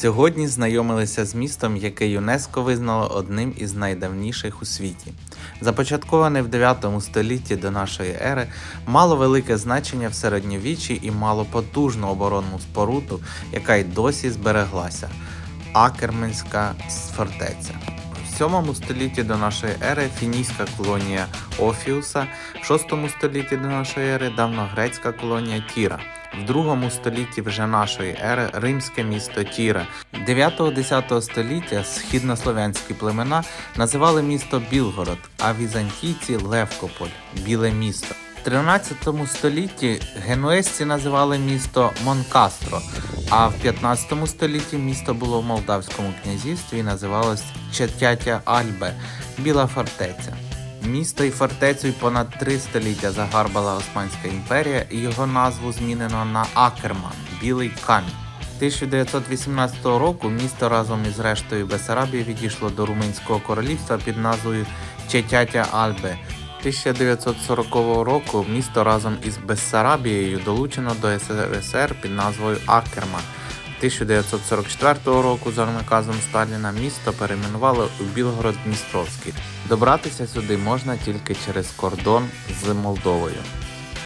Сьогодні знайомилися з містом, яке ЮНЕСКО визнало одним із найдавніших у світі. Започатковане в 9 столітті до нашої ери, мало велике значення в середньовіччі і мало потужну оборонну споруду, яка й досі збереглася Акерменська фортеця. В 7 столітті до нашої ери фінійська колонія Офіуса, в 6 столітті до нашої ери давньогрецька колонія Тіра. В другому столітті вже нашої ери римське місто Тіра. 9-10 століття східнослов'янські племена називали місто Білгород, а візантійці Левкополь біле місто. В 13 столітті генуезці називали місто Монкастро, а в 15 столітті місто було в Молдавському князівстві і називалось Четятя Альбе Біла фортеця. Місто і фортецю понад три століття загарбала Османська імперія, і його назву змінено на Акерман Білий камінь. 1918 року місто разом із рештою Бесарабії відійшло до Румунського королівства під назвою Четятя Альбе. 1940 року місто разом із Бессарабією долучено до СРСР під назвою Акерман. 1944 року за наказом Сталіна місто перейменували у Білгород-Дністровський. Добратися сюди можна тільки через кордон з Молдовою.